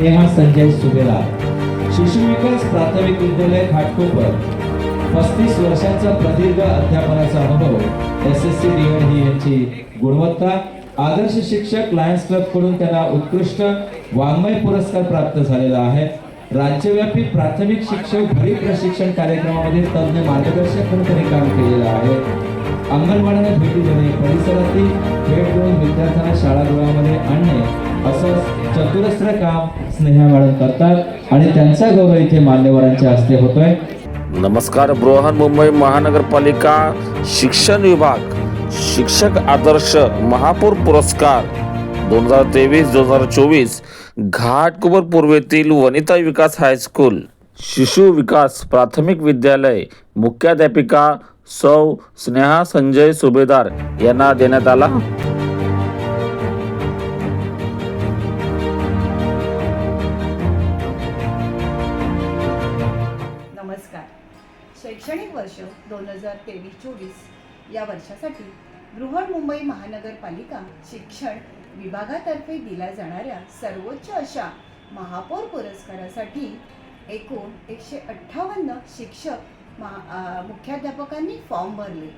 नेहा संजय सुभेदार शिशु विकास प्राथमिक विद्यालय घाटकोपर. पस्तीस वर्षांचा प्रदीर्घ अध्यापनाचा अनुभव. एस एस सी ही यांची गुणवत्ता. आदर्श शिक्षक लायन्स क्लबकडून त्यांना उत्कृष्ट वाङ्मय पुरस्कार प्राप्त झालेला आहे. राज्यव्यापी प्राथमिक शिक्षक भरी प्रशिक्षण कार्यक्रमामध्ये तज्ञ मार्गदर्शक म्हणून त्यांनी काम केलेलं आहे. अंगणवाड्यांना भेटी देणे परिसरातील भेट देऊन विद्यार्थ्यांना शाळागृहामध्ये आणणे असं चतुरस्त्र काम स्नेहा मॅडम करतात आणि त्यांचा गौरव इथे मान्यवरांच्या हस्ते होतोय. नमस्कार बृहन मुंबई महानगरपालिका शिक्षण विभाग शिक्षक आदर्श महापौर पुरस्कार दोन हजार तेवीस दोन हजार चोवीस घाटकुबर पूर्वेतील वनिता विकास हायस्कूल शिशु विकास प्राथमिक विद्यालय मुख्याध्यापिका सौ स्नेहा संजय सुभेदार यांना देण्यात आला. शैक्षणिक वर्ष दोन हजार तेवीस चोवीस या वर्षासाठी बृहन्मुंबई महानगरपालिका शिक्षण विभागातर्फे दिल्या जाणाऱ्या सर्वोच्च अशा महापौर पुरस्कारासाठी एकूण एकशे अठ्ठावन्न शिक्षक महा मुख्याध्यापकांनी फॉर्म भरले.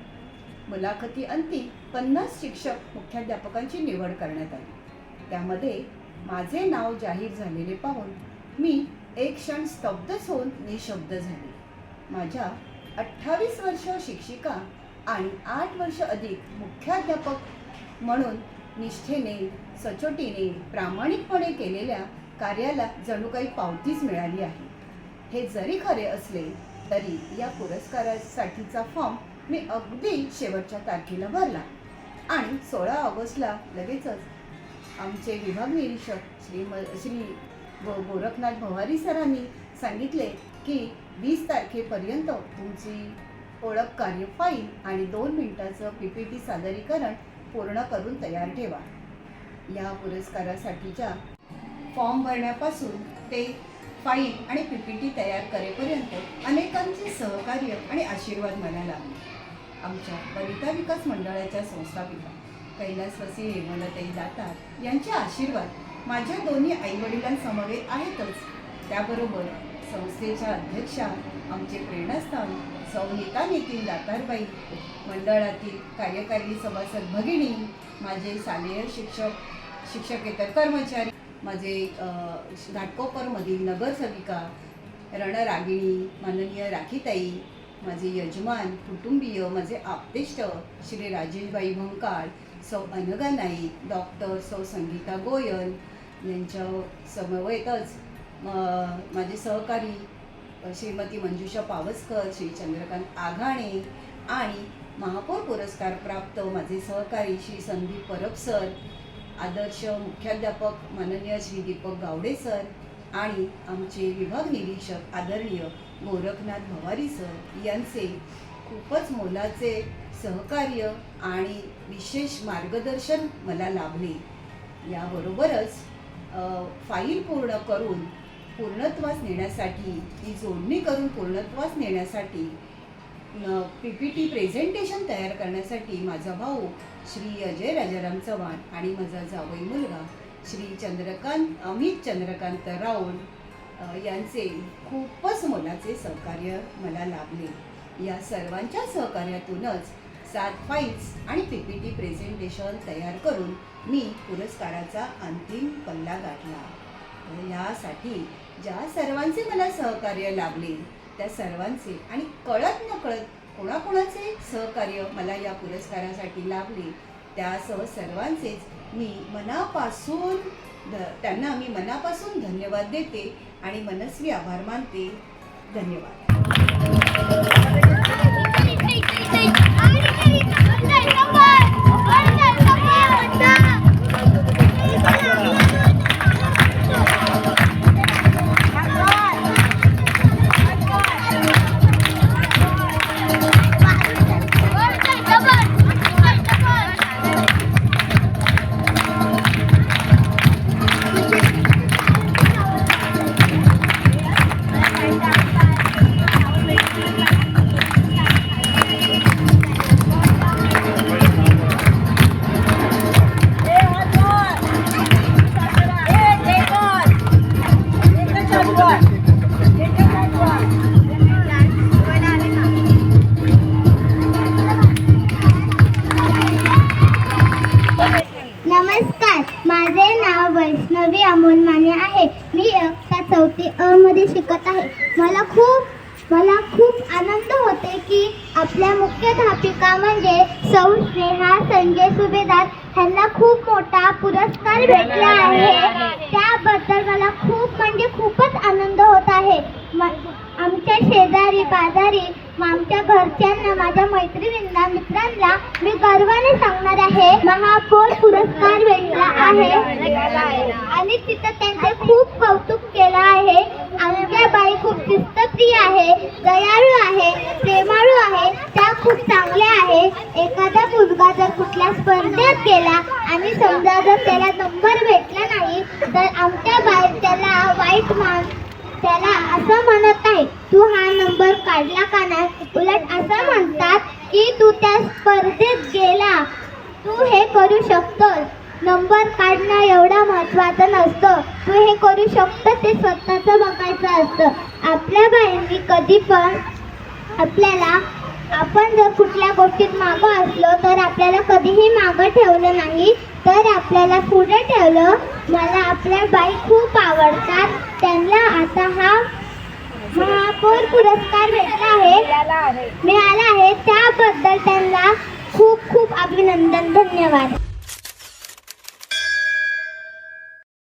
मुलाखती अंतिम पन्नास शिक्षक मुख्याध्यापकांची निवड करण्यात आली. त्यामध्ये माझे नाव जाहीर झालेले पाहून मी एक क्षण स्तब्धच होऊन निशब्द झाले. माझ्या अठ्ठावीस वर्ष शिक्षिका आणि आठ वर्ष अधिक मुख्याध्यापक म्हणून निष्ठेने सचोटीने प्रामाणिकपणे केलेल्या कार्याला जणू काही पावतीच मिळाली आहे. हे जरी खरे असले तरी या पुरस्कारासाठीचा फॉर्म मी अगदी शेवटच्या तारखेला भरला आणि सोळा ऑगस्टला लगेचच आमचे विभाग निरीक्षक श्री म श्री गो गोरखनाथ भवारी सरांनी सांगितले की वीस तारखेपर्यंत तुमची ओळख कार्य फाईल आणि दोन मिनिटाचं पी पी टी सादरीकरण पूर्ण करून तयार ठेवा. या पुरस्कारासाठीच्या फॉर्म भरण्यापासून ते फाईल आणि पी पी टी तयार करेपर्यंत अनेकांचे सहकार्य आणि आशीर्वाद मला लाभले आमच्या वनिता विकास मंडळाच्या संस्थापिका कैलासवासी हेमलताई दातार यांचे आशीर्वाद माझ्या दोन्ही आईवडिलांसमवेत आहेतच. त्याबरोबर संस्थेच्या अध्यक्षा आमचे प्रेरणास्थान संहिता नितीन दातारबाई मंडळातील कार्यकारी सभासद भगिनी माझे शालेय शिक्षक शिक्षकेतर कर्मचारी माझे घाटकोपरमधील नगरसेविका रणरागिणी माननीय राखीताई माझे यजमान कुटुंबीय माझे आप्तेष्ट श्री राजेशबाई भंकाळ सौ अनगा नाईक डॉक्टर सौ संगीता गोयल यांच्या समवेतच माझे सहकारी श्रीमती मंजुषा पावसकर श्री चंद्रकांत आघाणे आणि महापौर पुरस्कार प्राप्त माझे सहकारी श्री संदीप परब सर आदर्श मुख्याध्यापक माननीय श्री दीपक गावडे सर आणि आमचे विभाग निरीक्षक आदरणीय गोरखनाथ भवारी सर यांचे खूपच मोलाचे सहकार्य आणि विशेष मार्गदर्शन मला लाभले. याबरोबरच फाईल पूर्ण करून पूर्णत्वास नेण्यासाठी ती जोडणी करून पूर्णत्वास नेण्यासाठी पी पी टी प्रेझेंटेशन तयार करण्यासाठी माझा भाऊ श्री अजय राजाराम चव्हाण आणि माझा जावई मुलगा श्री चंद्रकांत अमित चंद्रकांत राऊळ यांचे खूपच मोलाचे सहकार्य मला लाभले. या सर्वांच्या सहकार्यातूनच सात फाईल्स आणि पी पी टी प्रेझेंटेशन तयार करून मी पुरस्काराचा अंतिम पल्ला गाठला. यासाठी ज्या सर्वांचे मला सहकार्य लाभले त्या सर्वांचे आणि कळत न कळत कोणाकोणाचे सहकार्य मला या पुरस्कारासाठी लाभले त्यासह सर्वांचेच मी मनापासून ध त्यांना मी मनापासून धन्यवाद देते आणि मनस्वी आभार मानते. धन्यवाद. अमोल माने आहे. मी इयत्ता चौथी अ मध्ये शिकत आहे. मला खूप मला खूप आनंद होते की आपल्या मुख्याध्यापिका म्हणजे सौ स्नेहा संजय सुभेदार ह्यांना खूप मोठा पुरस्कार भेटला आहे. त्याबद्दल मला खूप म्हणजे खूपच आनंद होत आहे. म- आमच्या शेजारी पाजारी आमच्या घरच्यांना माझ्या मैत्रिणींना मित्रांना मी गर्वाने सांगणार आहे महापौर पुरस्कार भेटला आहे आणि तिथं त्यांचे खूप कौतुक केलं आहे. आमच्या बाई खूप शिस्तप्रिय आहे दयाळू आहे प्रेमाळू आहे त्या खूप चांगल्या आहे एखादा मुलगा जर कुठल्या स्पर्धेत गेला आणि समजा जर त्याला नंबर भेटला नाही तर आमच्या बाई त्याला वाईट मान त्याला असं म्हणत नाही तू हा नंबर काढला का नाही? उलट असं म्हणतात की तू त्या स्पर्धेत गेला. तू हे करू शकतोस. नंबर काढणं एवढा महत्त्वाचं नसतं. तू हे करू शकतो ते स्वतःचं बघायचं असतं. आपल्या बाईंनी कधी पण आपल्याला आपण जर कुठल्या गोष्टीत मागं असलो तर आपल्याला कधीही मागं ठेवलं नाही. तर आपल्याला पुढे ठेवलं मला आपल्या बाई खूप आवडतात. त्यांना आता हा महापौर पुरस्कार भेटला आहे. मिळाला आहे. त्याबद्दल त्यांना खूप खूप अभिनंदन. धन्यवाद.